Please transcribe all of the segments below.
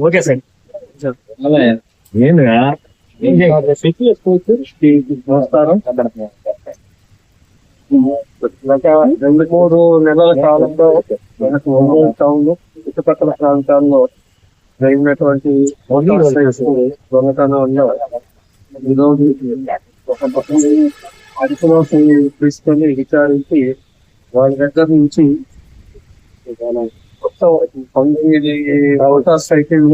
Okay sir. ఏంద్రా నమస్కారం గత రెండు మూడు నెలల కాలంలో మనకు ఒంగోలు టౌన్ చుట్టుపక్కల ప్రాంతాల్లో జరిగినటువంటి దొంగతనంలో ఈరోజు ఒక పక్కన తీసుకొని విచారించి వాళ్ళ దగ్గర నుంచి మొత్తం పంతొమ్మిది మోటార్ సైకిల్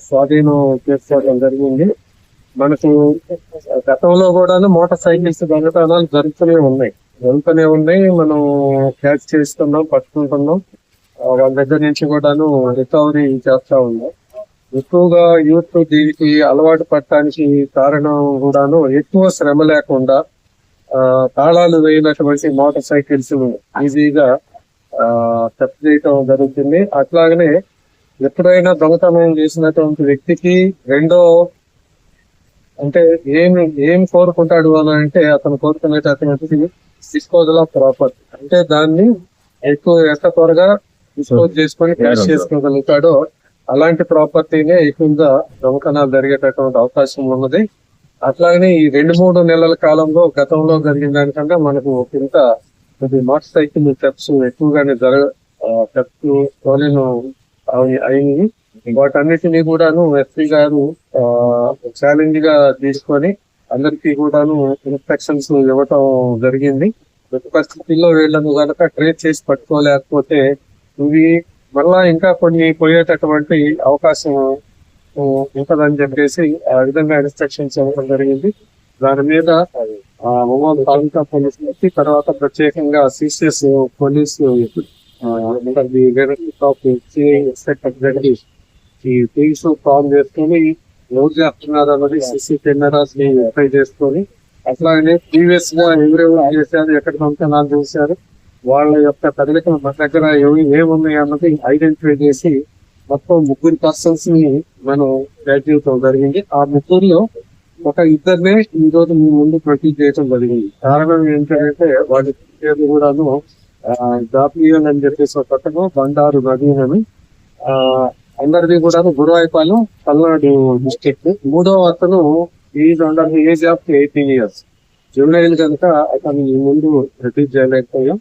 స్వాధీనం చేసుకోవడం జరిగింది. మనకు గతంలో కూడా మోటార్ సైకిల్స్ దొంగతనాలు జరుగుతూనే ఉన్నాయి. జరుగుతూనే ఉన్నాయి. మనం క్యాచ్ చేస్తున్నాం పట్టుకుంటున్నాం. వాళ్ళ దగ్గర నుంచి కూడాను రికవరీ చేస్తా ఉన్నాం ఎక్కువగా యూత్ దీనికి అలవాటు పడటానికి కారణం కూడాను ఎక్కువ శ్రమ లేకుండా తాళాలు వేయనటువంటి మోటార్ సైకిల్స్ ఈజీగా చెక్ చేయటం జరుగుతుంది. అట్లాగనే ఎప్పుడైనా దొంగతనం చేసినటువంటి వ్యక్తికి రెండో అంటే ఏమి ఏం కోరుకుంటాడు అని అంటే అతను కోరుకునేటటువంటి డిస్పోజల్ ఆఫ్ ప్రాపర్టీ. అంటే దాన్ని ఎక్కువ ఎంత త్వరగా డిస్పోజ్ చేసుకొని క్యాష్ చేసుకోగలుగుతాడో అలాంటి ప్రాపర్టీనే ఎక్కువగా దొంగతనాలు జరిగేటటువంటి అవకాశం ఉన్నది. అట్లాగనే ఈ రెండు మూడు నెలల కాలంలో గతంలో జరిగిన దానికన్నా మనకు ఇంత మోటార్ సైకిల్ థెప్స్ ఎక్కువగానే జరగ థెప్స్ స్టోలెన్ అయింది. వాటన్నిటినీ కూడాను ఎస్పీ గారు ఛాలెంజ్గా తీసుకొని అందరికీ కూడాను ఇన్స్ట్రక్షన్స్ ఇవ్వటం జరిగింది. ప్రతి పరిస్థితుల్లో వీళ్ళను కనుక ట్రేస్ చేసి పట్టుకోలేకపోతే ఇవి మళ్ళా ఇంకా కొన్ని పోయేటటువంటి అవకాశం ఉంటదని చెప్పేసి ఆ విధంగా ఇన్స్ట్రక్షన్స్ ఇవ్వడం జరిగింది. దాని మీద ఆ, ఒంగోలు తాలూకా పోలీస్ వచ్చి తర్వాత ప్రత్యేకంగా సిసిఎస్ పోలీసు ఈ టీమ్స్ ఫామ్ చేసుకొని ఎవరు చేస్తున్నారు అన్నది సిసి కెమెరాస్ని వెరిఫై చేసుకొని అట్లాగే ప్రీవియస్గా ఎవరెవరు చేశారు ఎక్కడ దొంగతనాలు చేశారు వాళ్ళ యొక్క కదలికలు మన దగ్గర ఏమున్నాయి అన్నది ఐడెంటిఫై చేసి మొత్తం ముగ్గురు పర్సన్స్ని మనం ట్రాక్ చేయడం జరిగింది. ఆ ముగ్గురులో ఒక ఇద్దరినే ఈ రోజు మీ ముందు ప్రొసీడ్ చేయడం జరిగింది. కారణం ఏంటంటే వాటి పేర్లు కూడాను జాతీయం అని చెప్పేసి ఒకటను బండారు నవీన్ అని. ఆ అందరిది కూడా గురువాయిపాలెం పల్నాడు డిస్ట్రిక్ట్ మూడో అతను is under age of eighteen years juvenile కనుక అతను ఈ ముందు ప్రొడ్యూస్ చేయలేకపోయాం.